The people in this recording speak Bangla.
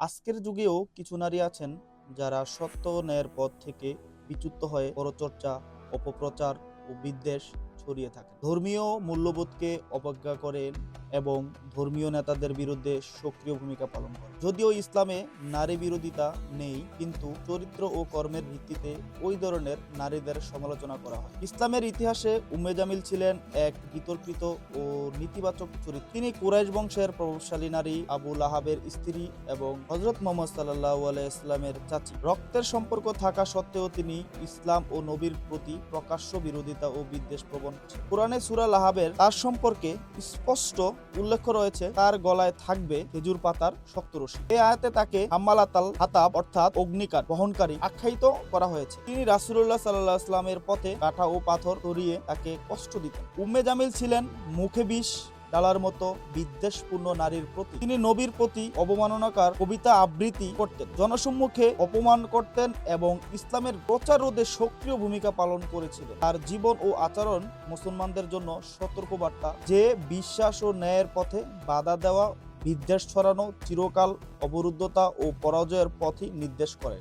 আজকের যুগেও কিছু নারী আছেন যারা সত্য ন্যায়ের পথ থেকে বিচ্যুত হয়ে পরচর্চা, অপপ্রচার ও বিদ্বেষ ছড়িয়ে থাকে ধর্মীয় মূল্যবোধকে অবজ্ঞা করেন এবং ধর্মীয় নেতাদের বিরুদ্ধে সক্রিয় ভূমিকা পালন করে। যদিও ইসলামে নারী বিরোধিতা নেই, কিন্তু চরিত্র ও কর্মের ভিত্তিতে ওই ধরনের নারীদের সমালোচনা করা হয়। ইসলামের ইতিহাসে উম্মে জামিল ছিলেন এক বিতর্কিত ও নেতিবাচক চরিত্র। তিনি কুরাইশ বংশের প্রভাবশালী নারী, আবু লাহাবের স্ত্রী এবং হজরত মোহাম্মদ সাল্লাহ আলাইসলামের চাচি। রক্তের সম্পর্ক থাকা সত্ত্বেও তিনি ইসলাম ও নবীর প্রতি প্রকাশ্য বিরোধিতা ও বিদ্বেষ প্রবণ কোরআনে সুরা লাহাবের তার সম্পর্কে স্পষ্ট উল্লেখ রয়েছে, তার গলায় থাকবে খেজুর পাতার শক্ত রশি। এই আয়াতে তাকে হাম্মালাতাল হাতাব অর্থাৎ অগ্নিকার বহনকারী আখ্যায়িত করা হয়েছে। তিনি রাসুল্লাহ সাল্লাহ আসলামের পথে কাঠা ও পাথর তরিয়ে তাকে কষ্ট দিতেন। উম্মে জামিল ছিলেন মুখে বিষ ডালার মতো বিদ্বেষপূর্ণ নারীর প্রতি। তিনি নবীর প্রতি অবমাননাকার কবিতা আবৃত্তি করতেন। জনসম্মুখে অপমান করতেন এবং ইসলামের প্রচার রোধে সক্রিয় ভূমিকা পালন করেছিলেন। তার জীবন ও আচরণ মুসলমানদের জন্য সতর্কবার্তা। যে বিশ্বাস ও ন্যায়ের পথে বাধা দেওয়া, বিদ্বেষ ছড়ানো, চিরকাল অবরুদ্ধতা ও পরাজয়ের পথই নির্দেশ করে